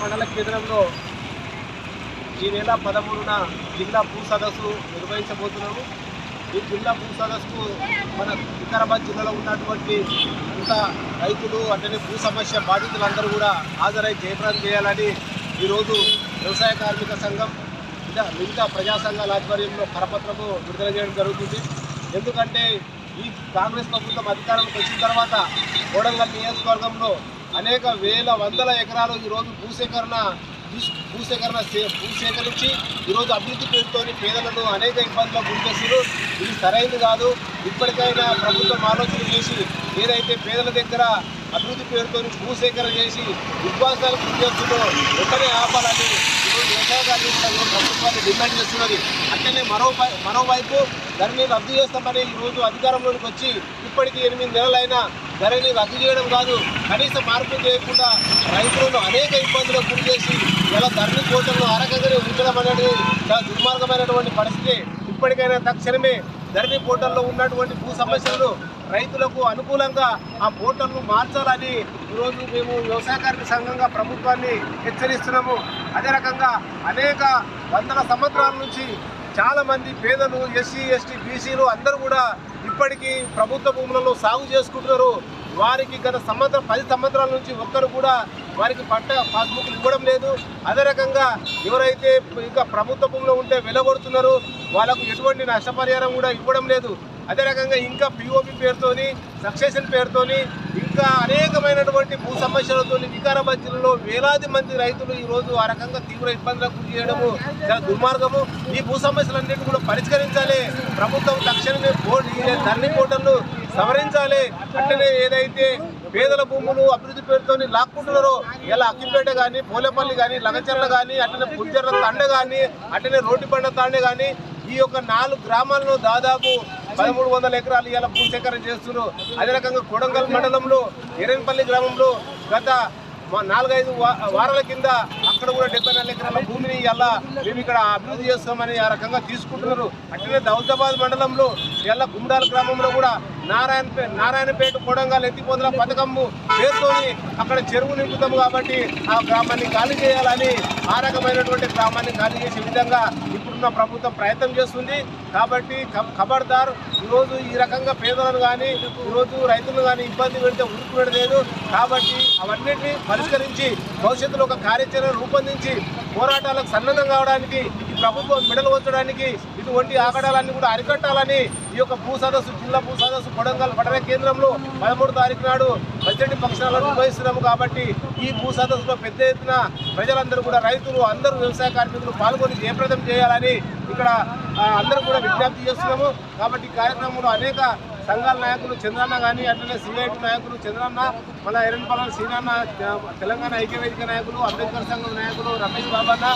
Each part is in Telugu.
మండల కేంద్రంలో ఈ నెల పదమూడున జిల్లా భూ సదస్సు నిర్వహించబోతున్నాము. ఈ జిల్లా భూ సదస్సుకు మన వికారాబాద్ జిల్లాలో ఉన్నటువంటి అంత రైతులు అంటే భూ సమస్య బాధితులందరూ కూడా హాజరై జయప్రదం చేయాలని ఈరోజు వ్యవసాయ కార్మిక సంఘం ఇంకా మిగతా ప్రజా సంఘాల ఆధ్వర్యంలో కరపత్రము విడుదల చేయడం జరుగుతుంది. ఎందుకంటే ఈ కాంగ్రెస్ ప్రభుత్వం అధికారంలోకి వచ్చిన తర్వాత కోడంగల్ నియోజకవర్గంలో అనేక వేల వందల ఎకరాలు ఈరోజు భూసేకరణ భూసేకరణ భూసేకరించి ఈరోజు అభివృద్ధి పేరుతో పేదలను అనేక ఇబ్బందులకు గురిచేస్తారు ఇది సరైనది కాదు. ఇప్పటికైనా ప్రభుత్వం ఆలోచన చేసి ఏదైతే పేదల దగ్గర అభివృద్ధి పేరుతో భూసేకరణ చేసి విశ్వాసాలు గురిచేస్తుందో వెంటనే ఆపాలని ఈరోజు ప్రభుత్వాన్ని డిమాండ్ చేస్తున్నది. అట్లనే మరో మరోవైపు దాన్ని రద్దు చేస్తామని ఈరోజు అధికారంలోకి వచ్చి ఇప్పటికీ ఎనిమిది నెలలైనా ధరని రద్దు చేయడం కాదు కనీస మార్పులు చేయకుండా రైతులను అనేక ఇబ్బందులకు గురి చేసి ఇలా ధరని కోటలను అరకంగానే ఉంచడం అనేది చాలా దుర్మార్గమైనటువంటి పరిస్థితి. ఇప్పటికైనా తక్షణమే ధరణి పోర్టల్లో ఉన్నటువంటి భూ సమస్యలను రైతులకు అనుకూలంగా ఆ పోర్టల్ను మార్చాలని ఈరోజు మేము వ్యవసాయ కార్మిక సంఘంగా ప్రభుత్వాన్ని హెచ్చరిస్తున్నాము. అదే రకంగా అనేక వందల సంవత్సరాల నుంచి చాలా మంది పేదలు ఎస్సీ ఎస్టీ బీసీలు అందరూ కూడా ఇప్పటికీ ప్రభుత్వ భూములలో సాగు చేసుకుంటున్నారు. వారికి గత సంవత్సరం పది సంవత్సరాల నుంచి ఒక్కరు కూడా వారికి పట్ట పాస్బుక్లు ఇవ్వడం లేదు. అదే రకంగా ఎవరైతే ఇంకా ప్రభుత్వ భూమిలో ఉంటే వెలగొడుతున్నారు వాళ్ళకు ఎటువంటి నష్టపరిహారం కూడా ఇవ్వడం లేదు. అదే రకంగా ఇంకా పిఓపి పేరుతోని సక్సెషన్ పేరుతోని ఇంకా అనేకమైనటువంటి భూ సమస్యలతో వికారాబాద్ జిల్లాలో వేలాది మంది రైతులు ఈ రోజు ఆ రకంగా తీవ్ర ఇబ్బందులకు గురి చేయడము చాలా దుర్మార్గము. ఈ భూ సమస్యలన్నింటినీ కూడా పరిష్కరించాలి. ప్రభుత్వం తక్షణమే బోర్డు ధరణి పోర్టల్ను సవరించాలి. అట్లనే ఏదైతే పేదల భూములు అభివృద్ధి పేరుతో లాక్కుంటున్నారో ఇలా అక్కిపేట కానీ పోలేపల్లి కానీ లగచర్ల కానీ అట్లనే పుంజర్ల తండ కానీ అట్లనే రోడ్డు బండ తాండ కానీ ఈ యొక్క నాలుగు గ్రామాలను దాదాపు పదమూడు వందల ఎకరాలు ఇలా భూసేకరణ చేస్తున్నారు. అదే రకంగా కొడంగల్ మండలంలో ఎరేన్పల్లి గ్రామంలో గత నాలుగైదు వా- వారాల కింద అక్కడ కూడా డెబ్బై నాలుగు ఎకరాల భూమిని ఇలా మేము ఇక్కడ అభివృద్ధి చేస్తామని ఆ రకంగా తీసుకుంటున్నారు. అట్లనే దౌదాబాద్ మండలంలో ఇలా గుండాల గ్రామంలో కూడా నారాయణపేట నారాయణపేట కొడంగల్ ఎత్తిపోతల పథకము పేరుతోని అక్కడ చెరువు నింపుతాము కాబట్టి ఆ గ్రామాన్ని ఖాళీ చేయాలని ఆ రకమైనటువంటి గ్రామాన్ని ఖాళీ చేసే విధంగా ఇప్పుడున్న ప్రభుత్వం ప్రయత్నం చేస్తుంది. కాబట్టి ఖబర్దార్ ఈరోజు ఈ రకంగా పేదలను కానీ ఈరోజు రైతులను కానీ ఇబ్బంది పెడితే ఉరికి పెడలేదు కాబట్టి అవన్నిటినీ పరిష్కరించి భవిష్యత్తులో ఒక కార్యాచరణ రూపొందించి పోరాటాలకు సన్నద్ధం కావడానికి ప్రభుత్వం మెడలు వంచడానికి ఇటువంటి ఆగడాలన్నీ కూడా అరికట్టాలని ఈ యొక్క భూ సదస్సు జిల్లా భూ సదస్సు కొడంగల్ పట్టణ కేంద్రంలో పదమూడు తారీఖు నాడు బడ్జెట్ పక్షాలను నిర్వహిస్తున్నాము కాబట్టి ఈ భూ సదస్సులో పెద్ద ఎత్తున ప్రజలందరూ కూడా రైతులు అందరూ వ్యవసాయ కార్మికులు పాల్గొని జయప్రదం చేయాలని ఇక్కడ అందరూ కూడా విజ్ఞప్తి చేస్తున్నాము. కాబట్టి కార్యక్రమంలో అనేక సంఘాల నాయకులు చంద్రన్న కానీ అట్లనే సిఐటి నాయకులు చంద్రన్న మళ్ళీ ఎరణపల్లి సీనన్న తెలంగాణ ఐక్యవేదిక నాయకులు అంబేద్కర్ సంఘం నాయకులు రమేష్ బాబన్న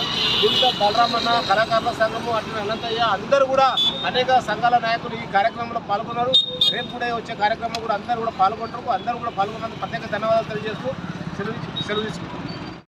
దీంతో బలరామన్న కళాకారుల సంఘము అట్లనే అనంతయ్య అందరూ కూడా అనేక సంఘాల నాయకులు ఈ కార్యక్రమంలో పాల్గొన్నారు. రేపు కూడా వచ్చే కార్యక్రమం కూడా అందరూ కూడా పాల్గొంటారు. అందరూ కూడా పాల్గొన్నందుకు ప్రత్యేక ధన్యవాదాలు తెలియజేస్తూ సెలవు సెలవు తీసుకుంటున్నాను